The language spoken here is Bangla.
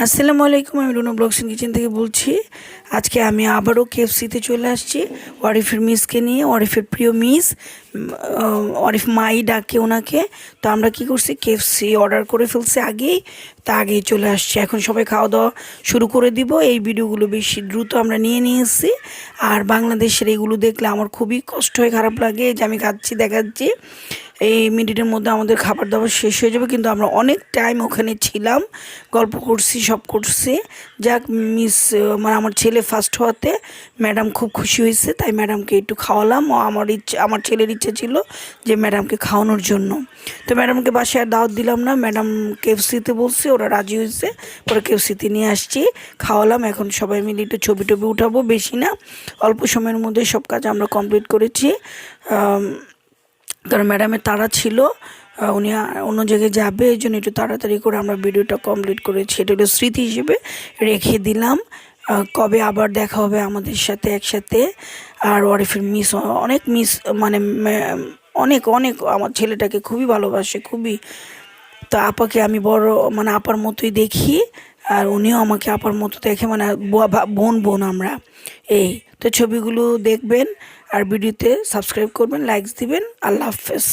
আসসালামু আলাইকুম, আমি রুনা ব্লগসিন কিচেন থেকে বলছি, আজকে আমি আবারও কেএফসিতে চলে আসছি, ওয়ারিফের মিসকে নিয়ে, ওয়ারিফের প্রিয় মিস ওয়ারিফ মাই ডাকে ওনাকে, তো আমরা কি করছি, কেএফসি অর্ডার করে ফেলছি আগেই, তা আগেই চলে আসছি। এখন সবাই খাওয়া দাওয়া শুরু করে দিব, এই ভিডিওগুলো বেশি দ্রুত আমরা নিয়ে নিয়ে এসেছি আর বাংলাদেশের এইগুলো দেখলে আমার খুবই কষ্ট হয়, খারাপ লাগে যে আমি খাচ্ছি, দেখাচ্ছি এই মিনিটের মধ্যে আমাদের খাবার দাবার শেষ হয়ে যাবে, কিন্তু আমরা অনেক টাইম ওখানে ছিলাম, গল্প করছি, সব করছি। যাক মিস মানে আমার ছেলে ফার্স্ট হওয়াতে ম্যাডাম খুব খুশি হয়েছে, তাই ম্যাডামকে একটু খাওয়ালাম। আমার ইচ্ছা, আমার ছেলের ইচ্ছা ছিল যে ম্যাডামকে খাওয়ানোর জন্য। তো ম্যাডামকে বাসায় আর দাওয়াত দিলাম না ম্যাডাম কেএফসিতে বলছে, ওরা রাজি হয়েছে। পরে কেএফসিতে নিয়ে আসছি, খাওয়ালাম। এখন সবাই মিলে একটু ছবি টবি উঠাবো, বেশি না, অল্প সময়ের মধ্যে সব কাজ আমরা কমপ্লিট করেছি। কারণ ম্যাডামের তারা ছিল উনি অন্য জায়গায় যাবে, এই জন্য একটু তাড়াতাড়ি করে আমরা ভিডিওটা কমপ্লিট করেছি। এটা হলো স্মৃতি হিসেবে রেখে দিলাম। কবে আবার দেখা হবে আমাদের সাথে একসাথে? আর ওয়ারিফের মিস অনেক মিস মানে অনেক অনেক আমার ছেলেটাকে খুবই ভালোবাসে, খুবই। তো আপাকে আমি বড় মানে আপার মতোই দেখি। আর উনিও আমাকে আপার মতো দেখে মানে বোন বোন আমরা। এই, তো ছবিগুলো দেখবেন আর ভিডিওতে সাবস্ক্রাইব করবেন লাইকস দিবেন, আল্লাহ হাফেজ।